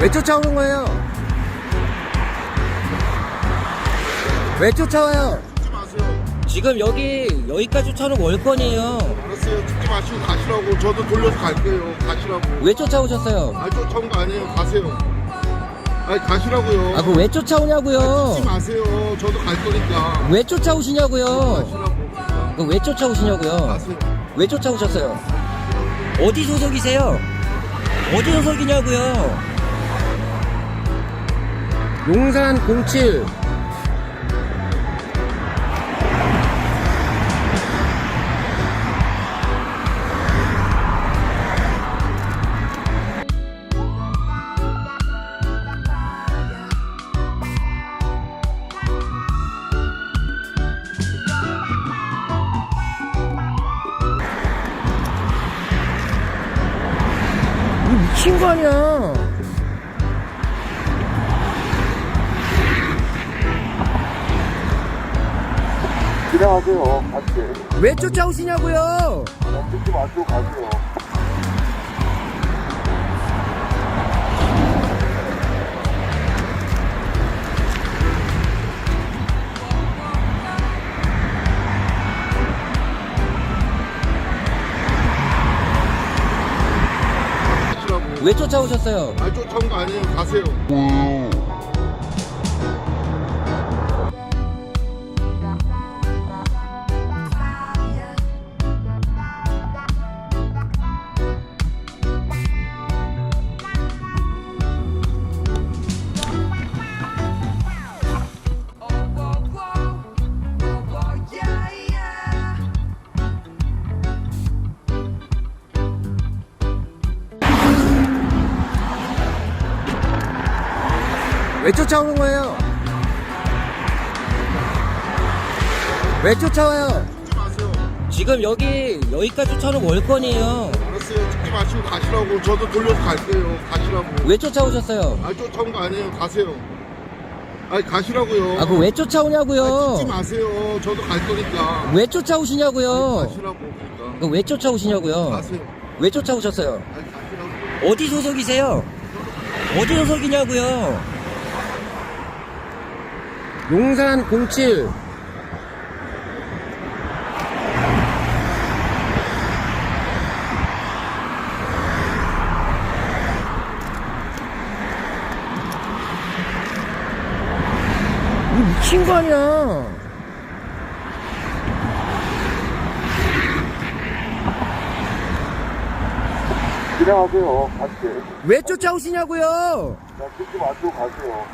왜 쫓아오는 거예요? 왜 쫓아와요? 찍지 마세요. 지금 여기 여기까지 쫓아오는 월권이에요. 알았어요. 찍지 마시고 가시라고. 저도 돌려서 갈게요. 가시라고. 왜 쫓아오셨어요? 아니 쫓아온 거 아니에요. 가세요. 아니 가시라고요. 아, 그왜 쫓아오냐고요? 찍지 마세요. 저도 갈 거니까. 왜 쫓아오시냐고요? 가시라고. 그왜 쫓아오시냐고요? 가세요. 왜 쫓아오셨어요? 어디 소속이세요? 어디 소속이냐고요? 용산 07 이거 미친 거 아니야? 지나가세요. 같이. 왜 쫓아오시냐고요? 찍지 마시고 가세요. 왜 쫓아오셨어요? 아니 쫓아온 거 아니에요. 가세요. 왜 쫓아오는 거예요? 왜 쫓아와요? 찍지 마세요. 지금 여기 여기까지 쫓아오는 월권이에요. 알았어요. 찍지 마시고 가시라고. 저도 돌려서 갈게요. 가시라고. 왜 쫓아오셨어요? 아니 쫓아온 거 아니에요. 가세요. 아니 가시라고요. 아, 그왜 아니, 쫓아오냐고요? 찍지 마세요. 저도 갈 거니까. 왜 쫓아오시냐고요? 가시라고 그러니까. 그왜 쫓아오시냐고요? 가세요. 왜 쫓아오셨어요? 아니 가시라고. 어디 소속이세요? 어디 소속이냐고요? 용산 07 이거 미친 거 아니야? 지나가세요. 같이. 왜 쫓아오시냐고요? 찍지 마시고 가세요.